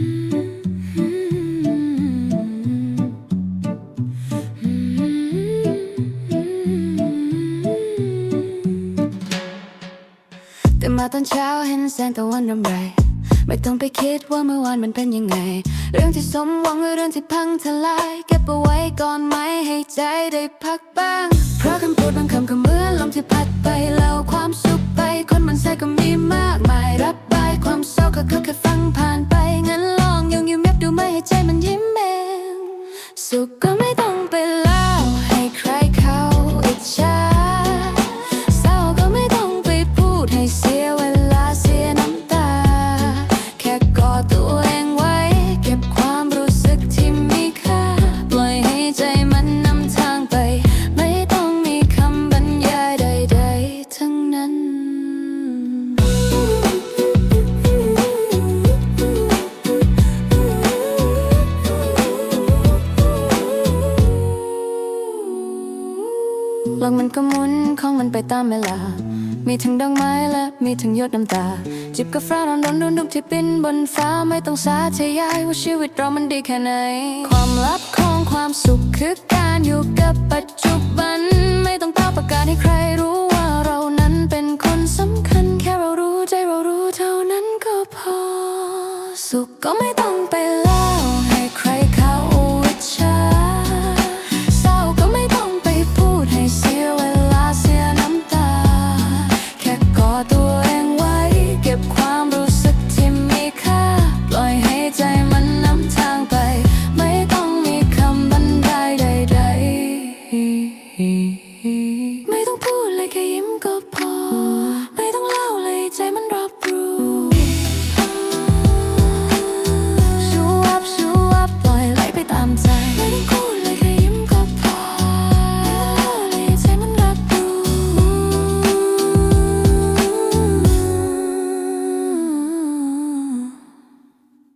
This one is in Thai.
แต่มาตอนเช้าเห็นแสงตะวันรำไร ไม่ต้องไปคิดว่าเมื่อวานมันเป็นยังไง เรื่องที่สมหวังหรือเรื่องที่พังทลาย เก็บเอาไว้ก่อนไหมให้ใจได้พักบ้าง เพราะคำพูดบางคำก็เหมือนลมที่พัดไปแล้วความสุขไป คนมันใส่ก็มีมากมายรับบายความเศร้าก็แค่ฟังผ่ สุขก็ โลกมันก็หมุนของมันไปตามเวลา มีทั้งดอกไม้และมีทั้งหยดน้ำตา จิบกาแฟร้อนๆดุนๆที่บินบนฟ้าไม่ต้องสาธยายว่าชีวิตเรามันดีแค่ไหน ความลับของความสุขคือการอยู่กับปัจจุบัน ไม่ต้องเตาประกาศให้ใครรู้ว่าเรานั้นเป็นคนสำคัญ แค่เรารู้ใจเรารู้เท่านั้นก็พอ สุขก็ไม่ต้องไปล